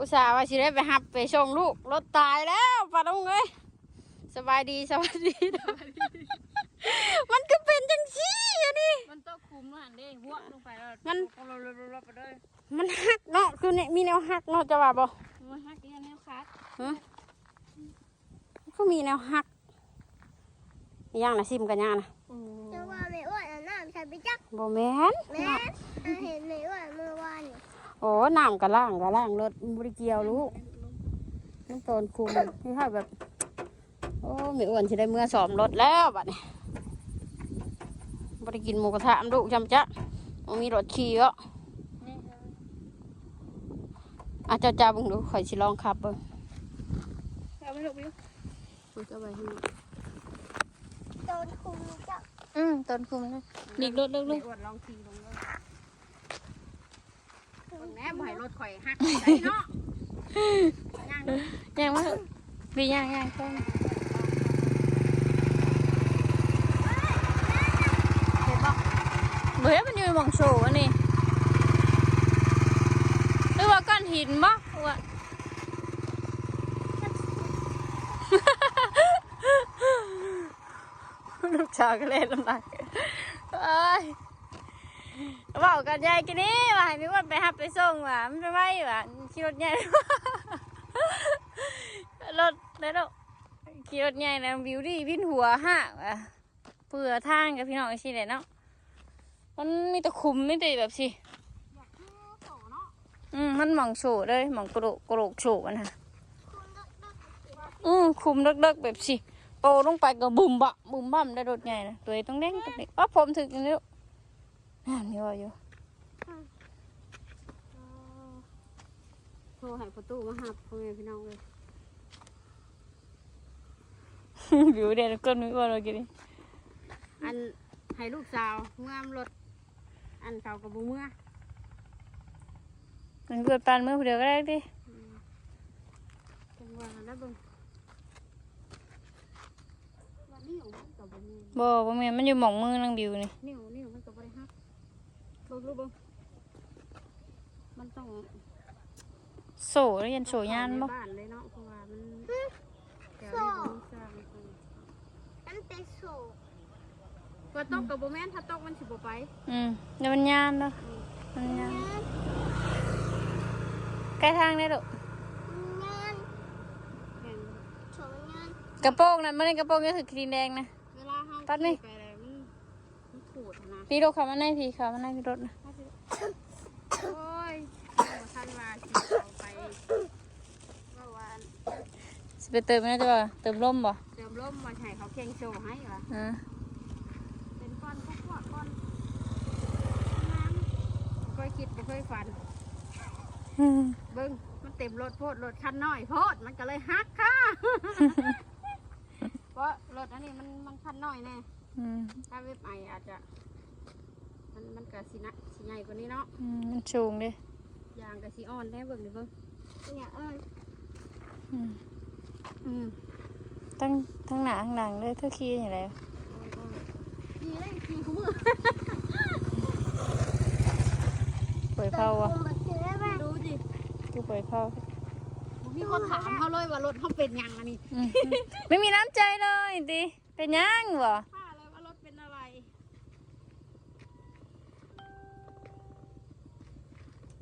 อุตส่าห์ว่าสิได้ไปหับไปส่งลูกรถตายแล้วปาดงเอ้ยสบายดีสบายดี มันก็เป็นจังซี่อันนี้มันต้องคุมหันเด้หัวลงไปแล้วมันเราเราเราไปเลยมันหักเนาะคือเนี่ยมีแนวหักเนาะจะว่าบ่มันหักอีกอันนี้ขาดฮะมันก็มีแนวหักอีหย่างนะซิมกันย่างนะจะว่าไม่อ้วนเอาน้ำใส่ไปจักบ่แม่นแม่เอาเห็นไม่อ้วนเมื่อวานนี่ โอ้น้ำกะล่างกะล่างรถบริเกียวลูกน้ำตนคุมนี่ค่ะแบบ โอ้ไม่อ้วนจะได้เมื่อสอมรถแล้วบัดนี้บริกินหมูกระทะลูกจำจ๊ะมันมีรถขี่เยอะนี่อาจจะจ้าเบิ่งดูข่อยสิลองขับเบิ่งเอาไปลูกวิวมันจะไปให้โดนคุมจักอืมต้นคุมเลยหลีกรถเลิกเลไม่ยอ้วนลองขี่ลงเลยเบิ่ง แหน่บ่ให้รถข่อยหักใส่เนาะย่างดูย่างมาเถอะวีย่างย่างต้นเห็นบ่เฮ้ยมันอยู่ในหมองโชว์อันนี้หรือว่าก้อนหินบ่ว่าลูกชาวก็เล่นลำบากเอ้ย บอกกันยายกินนี่ว่าให้มีวันไปหับไปส่งว่ะมันไปไหวว่ะขี่รถใหญ่รถแล้วขี่รถใหญ่นะวิวดีวินหัวห้าว่ะเผื่อทางกับพี่น้องสิแหละเนาะมันมีแต่คุมไม่แต่แบบสิอืมมันหมองโฉดเลยหมองกระโดกกระโดกโฉดอะนะอืมคุมเลิกๆแบบสิโตลงไปก็บุ่มบะบุ่มบ่ำได้รถใหญ่นะตัวเองต้องเด้งต้องเด้งว่าผมถึงอย่าง นี้ลูกอ่านนี่ว่าอยู่โทรให้ประตูมาหับพ่อแม่พี่น้องเลยวิวเด็ดก้นวิวเรากินดิอันให้ลูกสาวเมื่อมรถอันเขากับบุเมื่อมันเกิดปานมือผู้เดียวก็ได้ดิจังหวะแล้วเบิ่งว่านิ้วมันกับบุเมื่อบ่บ่แม่นมันอยู่หม่องมือนางบิวนี่นิ้วนิ้วมันกับบริหักเบิ่งลูกเบิ่งมันต้องโสแล้วยันโสยานบ่เข้ในบ้านเลยเนาะเพราะว่ามันแถวนี้มันสร้างมันเป็นโศกก็ตกกับบุแม่นถ้าตกมันสิบ่ไป อืมเดี๋ยวมันยานเนาะมันยานใกล้ทางได้ลูกงานเห็นโฉมงานกระโปรงนั้นมันเป็นกระโปรงก็คือครีมแดงนะเวลาเฮาตัดนี่ขี่ไปแล้วมันมันขูดนะ พี่ลูกเขามาในพี่เขามาในพี่รถนะโอ้ยบ่ทันว่าสิเอาไปเมื่อวานสิไปเติมนะจ้ะว่าเติมลมบ่เติมลมมาให้เขาเคียงโชว์ให้ว่ะอ่าเป็นก้อนพวกพวกก้อนน้ำบ่เคยคิดบ่เคยฝันอืมเบิ้งมันเต็มรถโพดรถคันน้อยโพดมันก็เลยฮักค่ะเพราะรถอันนี้มันมันคันน้อยแน่อืมถ้าเว็บไออาจจะ มันมันก็สินะสิใหญ่กว่านี้เนาะอืมมันสูงเด้ยางก็สิอ่อนแน่เบิ่งดิเบิ่งเนี่ยเอ้ยอืมอืมตั้งทั้งหน้าทั้งหลังเลยเท่าขี้อย่างไรดีเลยขี่คู่มือเปิดเผาคุอะมแบบนี้ได้ไหมดูดิกูเปิดเผาบ่มีคนถามเขาเลยว่ารถเขาเป็นหยังอันนี้อืมไม่มีน้ำใจเลยดิเป็นยังบ่ถ้าเลยว่ารถเป็นอะไร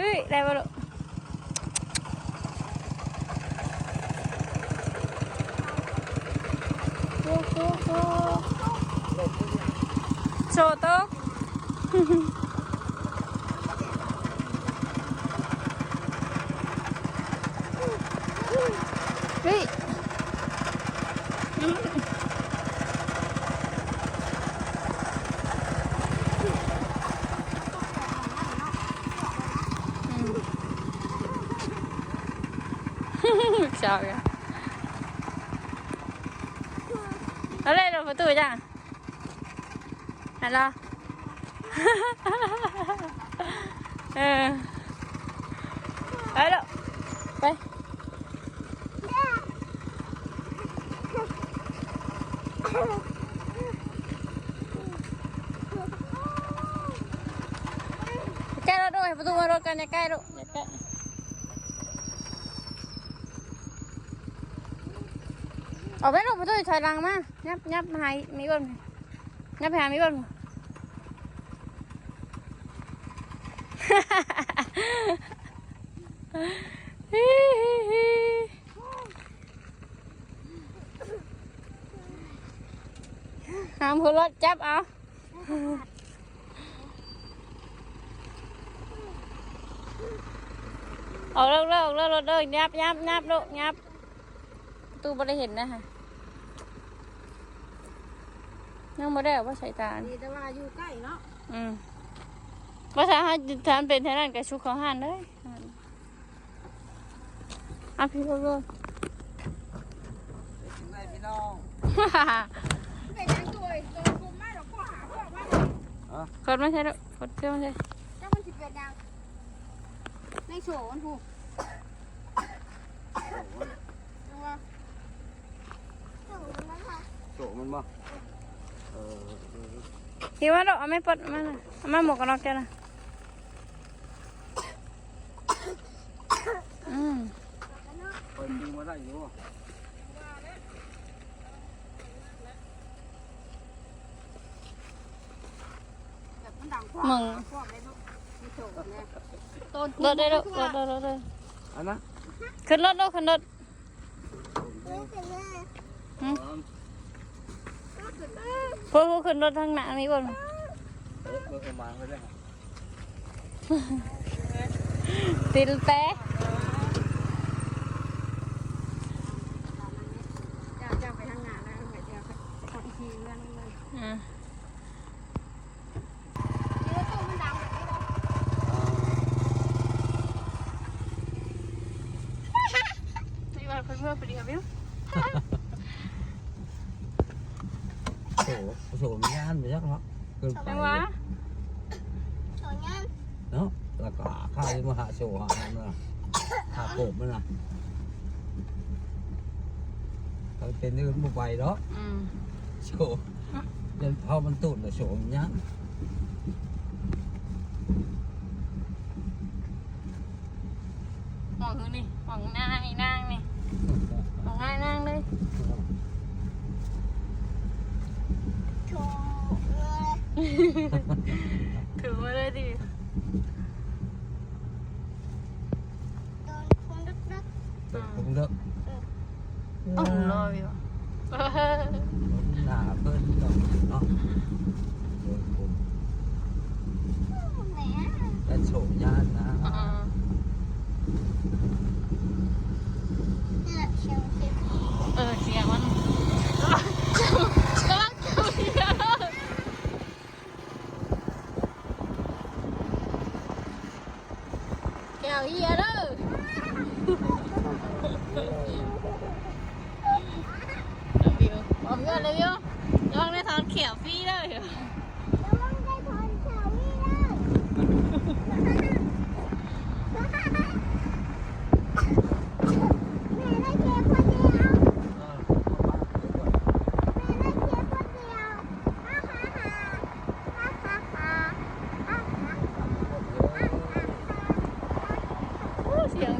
สียมันนี่มองสูงมันเลยมองอันเสือสูงมันเลยลูกสาวยังยังบ่มีแห้งอยู่เฮ้ยได้ปะลูก โอ้โหโชว์โต๊ะเฮ้ยอืม สาวกันแล้วเลยเราประตูจ้ะฮั ลโหลเออไปแล้วไปใกล้รถด้วยประตูมารถกันอย่าใกล้ลูกอย่าใกล้ออกไปลูกประตูถอยหลังมายับยับมาหายมีก่อนยับไปหามีก่อน ห้ามพูดรถจับเอาออกเลิกเลิกเลิกรถเลิกยับยับยับลูกยับประตูบ่ได้เห็นนะฮะยังบ่ได้เอาว่าใส่ตาดีแต่ว่าอยู่ใกล้เนาะอืมภาษาฮาทานเป็นเท่านั้นกับชุกเขาหันเลยอะพี่ลูกพี่น้องๆ เป็นยังตัวคุมมาดอกก็หาพวกมันกดไม่ใช่หรอกกดเชื่อไม่ใช่เจ้ามันสิเป็นยังในโฉนถูกโฉมันบ่เออพี่ว่าเราเอาไม่ปลดมาน่ะเอามาหมวกกันน็อกจ้ะนะ รถได้รถรถรถรถอันนะขึ้นรถรถขึ้นรถพวกพวกขึ้นรถทางหน้านี้บนติดแป๊ะ ที่มาหาโจหามันน่ะหาโกบมันน่ะเขาเป็นนี่มันบ่ไปเนาะอืมโจเดินพอมันตุ่นแล้วโจมันย่านมองคือนี่มองหน้าไอ้นางนี่มองหน้านางเลย Oh, a un novio.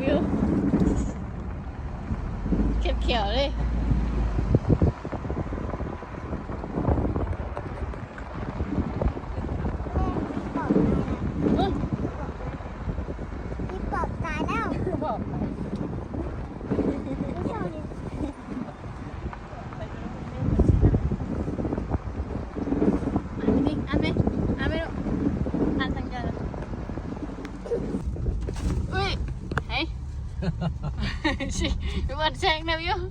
วิวเขียวๆเลย พี่บอลแซงนะพี่ยอม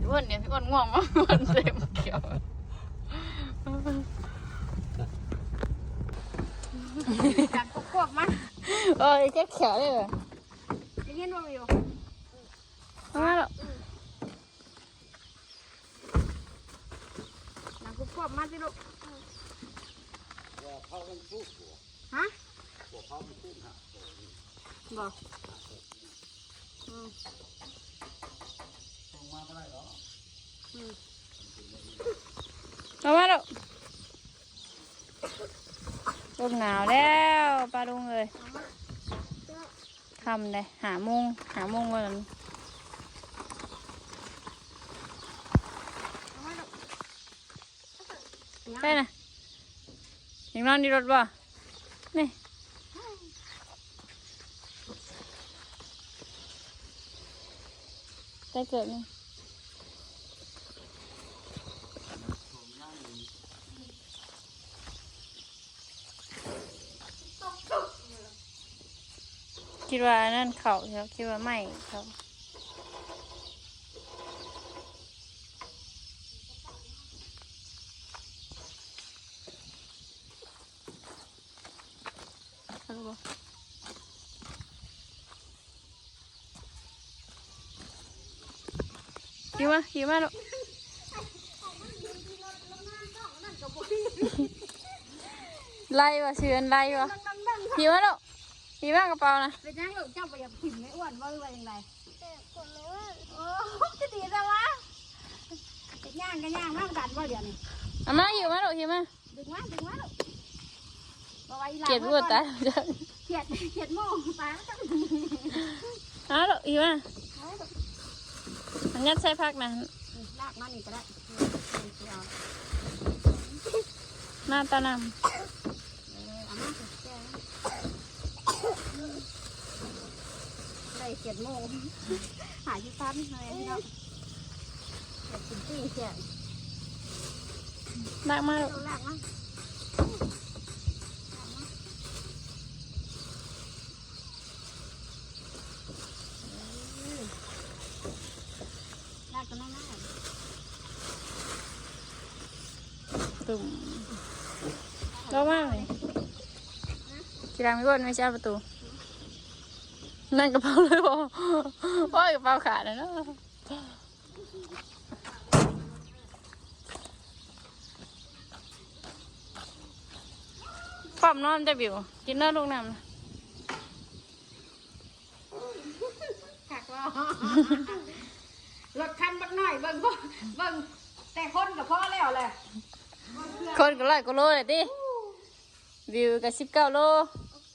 พี่เนี่ยพี่บอลง่วงมากพี่เต็มเขียวจับพวกมาเออแค่เขียวเลยเย็นว่าอยู่มาแล้ว วบๆมาสิลูกเขาเป็นผู้หัวฮะหัวเขาเป็นผู้หักบ่อืมลงมาไม่ได้หรอมามาแล้วลมหนาวแล้วปลาดุงเลยทำเลยหาโมงหาโมงวัน นั้นไปนะยังนอนดีรถบ่นี่ได้เกิดไหมคิดว่านั่นเขาครับคิดว่าไม่เขา มาหิวมาลูกไล่วะเชือนไล่วะหิวมาลูกหิวมากระเป๋านะเป็นยังลูกเจ้าไปอย่าถิ่มไม่อ้วนว่าหรือว่าอย่างไรแต่คนไม่ว่าโอ้จะดีจังวะจะย่างก็ย่างมากดันว่าเดี๋ยวนี้เอามาหิวมาลูกหิวมาดึงมาดึงมาลูกเอาไว้หลังเกลียดรวดตายเกลียดเกลียดโม่ตายแล้วจังเอาลูกหิวมา อันยัดใส่พักนะลากมานี่ก็ได้เอาหน้าตานเอามาสิแกได้เกลียดโม่หาที่ปั๊มเลยพี่น้องเกลียดจริงๆเกลียดำลากมาลูกเอาลากมาลากกันได้ไหม ตุ่มรอบมากเลยกีฬาไม่บนไม่ใช่ประตู นั่นกระเป๋าเลยบอโอ้ยกระเป๋าขาดเลยเนาะปั๊มนอนจะบิวกินเนื้อลูกน้ำขักว่ารถคันบักหน่อยเบิ่งบ่เบิ่งแต่คนกับพ่อแล้วแหละ คนก็ร้อยกว่าโลเลยดิวิวก็สิบเก้าโล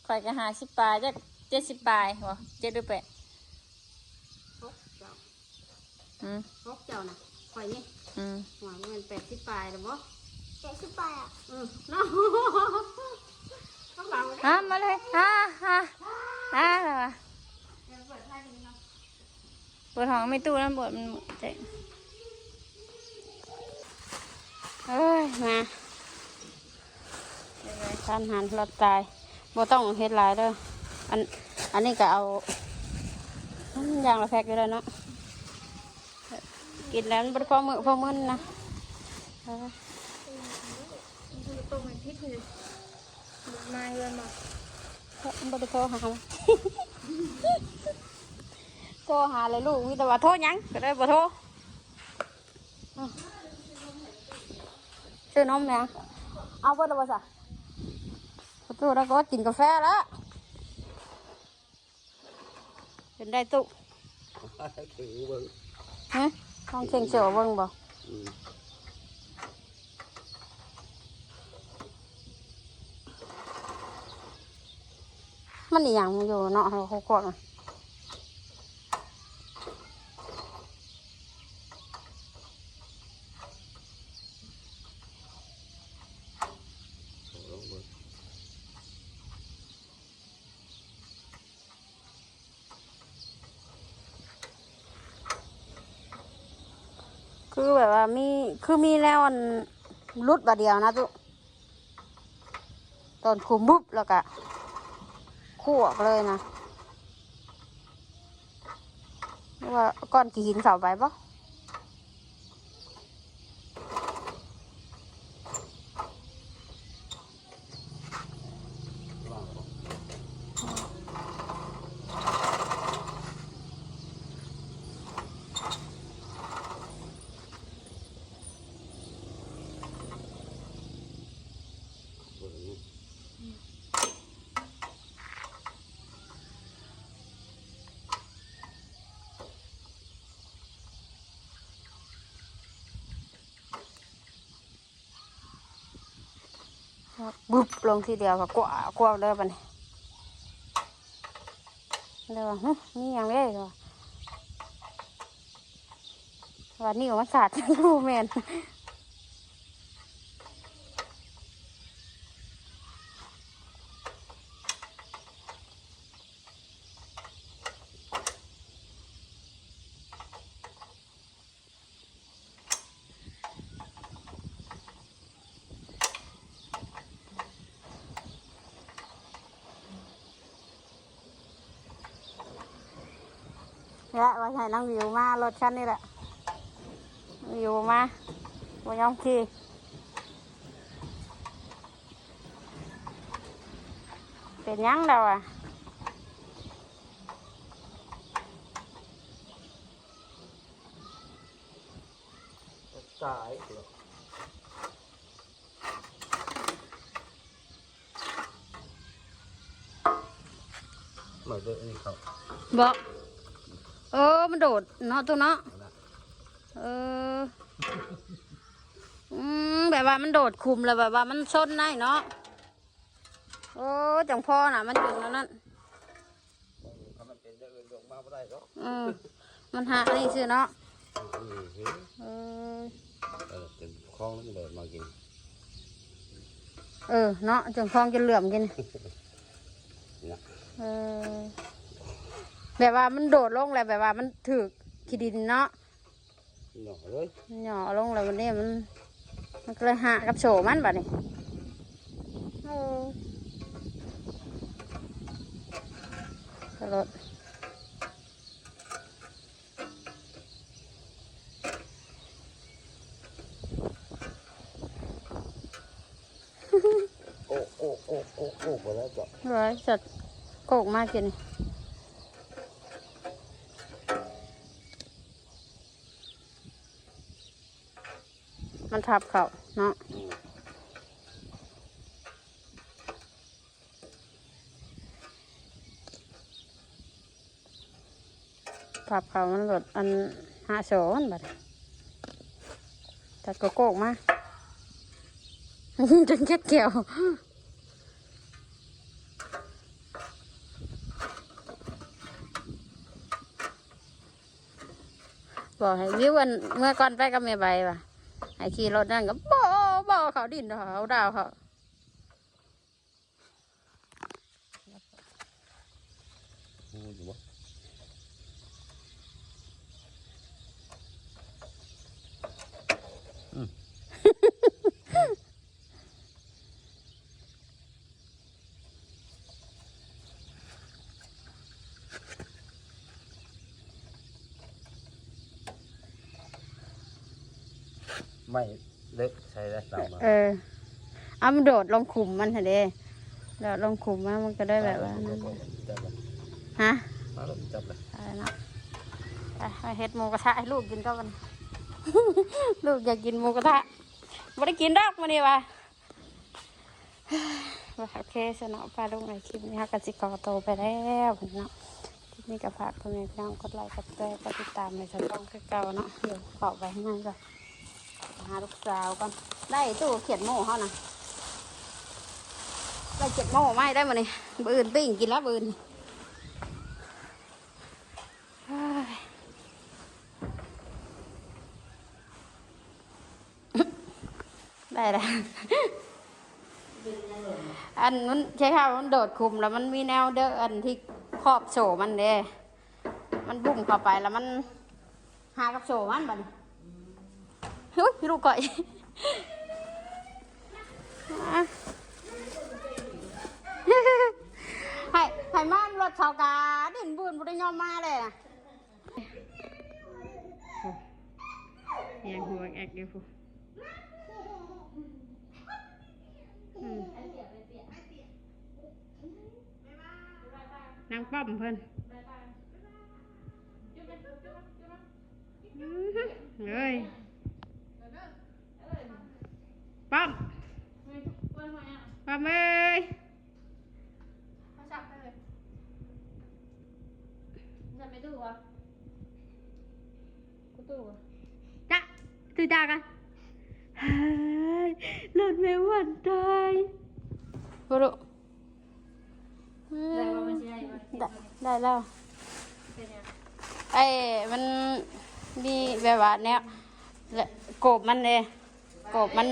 ข่อยก็หาสิบปลายจากเจ็ดสิบปลายบ่เจ็ดหรือแปดพกเจ้าอืมพกเจ้าน่ะข่อยนี่อืมหัวเงินแปดสิบปลายแล้วบ่แต่สุไปอะอืมเนาะต้องเราเด้อะมาเลยอะอะอะอะไรวะเดี๋ยวเปิดให้ดูเนาะปวดท้องไม่ตู้นะปวดมันเจ็บเอ้ยมา ทานหันรถตายบ่ต้องเฮ็ดหลายเด้ออันอันนี้ก็เอาอันยางละแพ็กอยู่แล้วเนาะกินแล้วมันบ่ได้พอมือพอมึนนะเออตรงเป็นพิษเลยมาเงินมามันบ่ได้โทรหามันโทรหาเลยลูกมีแต่ว่าโทรหยังก็ได้บ่โทรอ้าวซื้อนมยังเอาเบิดแล้วบ่ซะประ ตูแล้วก็กินกาแฟแล้วเป็นได้ตุถือเบิ้งฮะต้องเชียงเฉียวเบิ่งบ่อืมมันอีหยังอยู่เนาะเขาเขากวดมา ลงเบิ้ง คือแบบว่ามี คือมีแล้วอันรุดบาเดียวนะตุตอนคุมบุบแล้วก็คั่วเลยนะว่าก้อนกี่หินเสาไปปะ บุบลงทีเดียวก็กวากวาเลยบันี้เลยว่านี่ยังได้เหรอวันนี้มันสาดรูแมน ใช่น้องวิวมารถคันนี้แหละวิวมาว่ยอมขี่เป็นหยังเราอะสายเดี๋ยวมาเด้อนี่เขาบอก เออ มันโดดเนาะตัวเนาะ เอาละเอออืมแบบว่ามันโดดคุมเลยแบบว่ามันซนได้เนาะ โอ้จังพ่อน่ะ มันจึงแล้วนั่นถ้ามันเป็นเรื่องอื่นลงมาไม่ได้หรอกอืมมันหานี่สิเนาะอืมเฮ้ยเออ เออเป็นคลองนั่นเลยมากิน เออ เนาะจังพองจะเหลื่อมกินเนี่ยเออ แบบว่ามันโดดลงเลยแบบว่ามันถือขี้ดินเนาะหน่อเลยหย่อลงเลยวันนี้มัน มันก็เลยหากับโฉมันแบบนี้เออตลอดโอ้โอ้โอ้โอ้โอ้ไปแล้วจ้ะร้อยสัตว์โกกมากกิน มันทับเขาเนาะทับเขามันหลดอันหาโฉมันบัดตัดโกโกกมาจนแค่เกี่ยวบอกให้วิวอันเมื่อก่อนไปกับเมียใบว่ะ ไอ้ขี่รถนั่นก็บ่บ่เขาดินเขาดาวเขาโอ้ยู่วะ ไม่เล็กใช้ได้ตามมาเออเอามันโดดลงขุมมันเถอะเด้โดดลงขุมมันมันก็ได้แบบว่านั้นจับเลยฮะมาแล้วจับเลยอะไรนะไปไปเฮ็ดหมูกระทะให้ลูกกินก็มัน ลูกอยากกินหมูกระทะไม่ได้กินดอกมานี่วะว่าโอเคสนอปลาลงในคลิปนี้ฮะกสิกรโตไปแล้วเนาะคลิปนี้ก็ฝากพ่อแม่พี่น้องกดไลค์กดแชร์กดติดตามในช่องคือเก่าเนาะเดี๋ยวขอไปให้มันก่อน หาลูกสาวก่อนได้ตู้เขียนโม่เขานะได้เจ็ดโม่ไม่ได้มานี่บืนปิ้งกินแล้วบืนได้แล้วอันมันใช่ค่ะมันโดดคุมแล้วมันมีแนวเด้ออันที่ครอบโฉมันเด้มันบุ่มเข้าไปแล้วมันหากับโฉมันบัดน เฮ้ยลูกก่อยอะให้ให้ม่านรถชาวกาดินบุญบุได้ยอมมาเลยนะยังหัวแอกเดียวพูอืมนางป้อมเพิ่นอื้อหือเฮ้ย ป้อมป้อมเอ้ยจ้ะตื่นตากันเฮ้ยรถไม่หวั่นตายบ่รู้ได้ว่ามันสิได้บ่ได้ได้แล้วเป็นหยังไอ้มันมีแบบว่าแนวและโกบมันเลยโกบมัน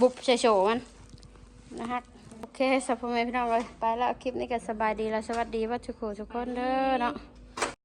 บุบเฉยๆมันนะคะโอเคสัพพะเมพี่น้องเลยไปแล้วคลิปนี้ก็สบายดีแล้วสวัสดีว่าทุกคนทุกคนเด้อเนาะ